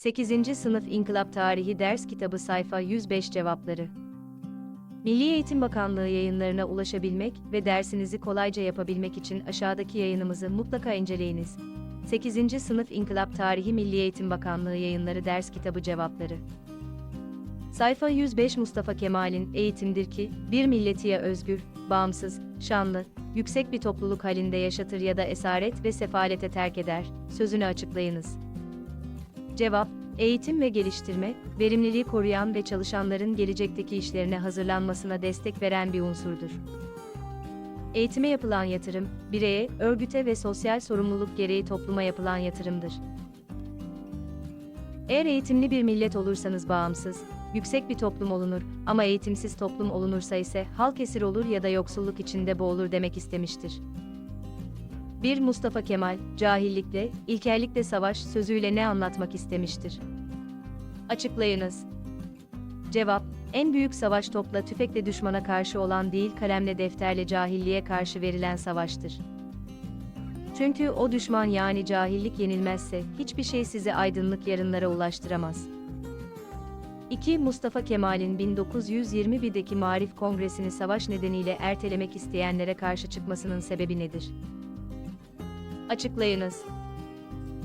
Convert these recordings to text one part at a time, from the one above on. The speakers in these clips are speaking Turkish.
8. Sınıf İnkılap Tarihi Ders Kitabı Sayfa 105 Cevapları Milli Eğitim Bakanlığı yayınlarına ulaşabilmek ve dersinizi kolayca yapabilmek için aşağıdaki yayınımızı mutlaka inceleyiniz. 8. Sınıf İnkılap Tarihi Milli Eğitim Bakanlığı Yayınları Ders Kitabı Cevapları Sayfa 105 Mustafa Kemal'in Eğitimdir ki, bir milleti ya özgür, bağımsız, şanlı, yüksek bir topluluk halinde yaşatır ya da esaret ve sefalete terk eder, sözünü açıklayınız. Cevap, eğitim ve geliştirme, verimliliği koruyan ve çalışanların gelecekteki işlerine hazırlanmasına destek veren bir unsurdur. Eğitime yapılan yatırım, bireye, örgüte ve sosyal sorumluluk gereği topluma yapılan yatırımdır. Eğer eğitimli bir millet olursanız bağımsız, yüksek bir toplum olunur ama eğitimsiz toplum olunursa ise halk esir olur ya da yoksulluk içinde boğulur demek istemiştir. 1 Mustafa Kemal, cahillikle, ilkellikle savaş sözüyle ne anlatmak istemiştir? Açıklayınız. Cevap, en büyük savaş topla tüfekle düşmana karşı olan değil kalemle defterle cahilliğe karşı verilen savaştır. Çünkü o düşman yani cahillik yenilmezse hiçbir şey sizi aydınlık yarınlara ulaştıramaz. 2. Mustafa Kemal'in 1921'deki Marif Kongresi'ni savaş nedeniyle ertelemek isteyenlere karşı çıkmasının sebebi nedir? Açıklayınız.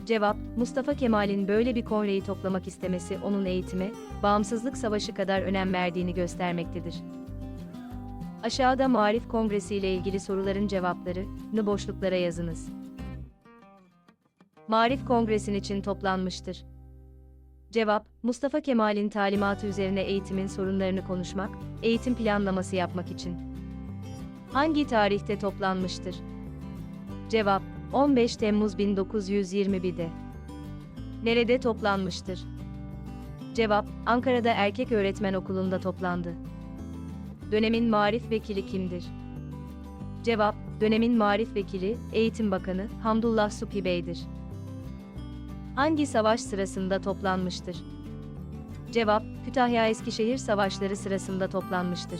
Cevap, Mustafa Kemal'in böyle bir kongreyi toplamak istemesi onun eğitime, bağımsızlık savaşı kadar önem verdiğini göstermektedir. Aşağıda Marif Kongresi ile ilgili soruların cevaplarını boşluklara yazınız. Marif Kongresin için toplanmıştır. Cevap, Mustafa Kemal'in talimatı üzerine eğitimin sorunlarını konuşmak, eğitim planlaması yapmak için. Hangi tarihte toplanmıştır? Cevap, 15 Temmuz 1921'de. Nerede toplanmıştır? Cevap, Ankara'da Erkek Öğretmen Okulu'nda toplandı. Dönemin marif vekili kimdir? Cevap, dönemin marif vekili, Eğitim Bakanı Hamdullah Supi Bey'dir. Hangi savaş sırasında toplanmıştır? Cevap, Kütahya Eskişehir Savaşları sırasında toplanmıştır.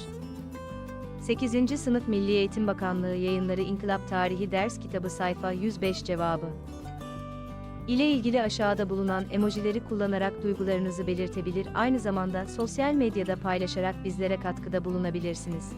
8. Sınıf Milli Eğitim Bakanlığı Yayınları İnkılap Tarihi Ders Kitabı Sayfa 105 Cevabı ile ilgili aşağıda bulunan emojileri kullanarak duygularınızı belirtebilir, aynı zamanda sosyal medyada paylaşarak bizlere katkıda bulunabilirsiniz.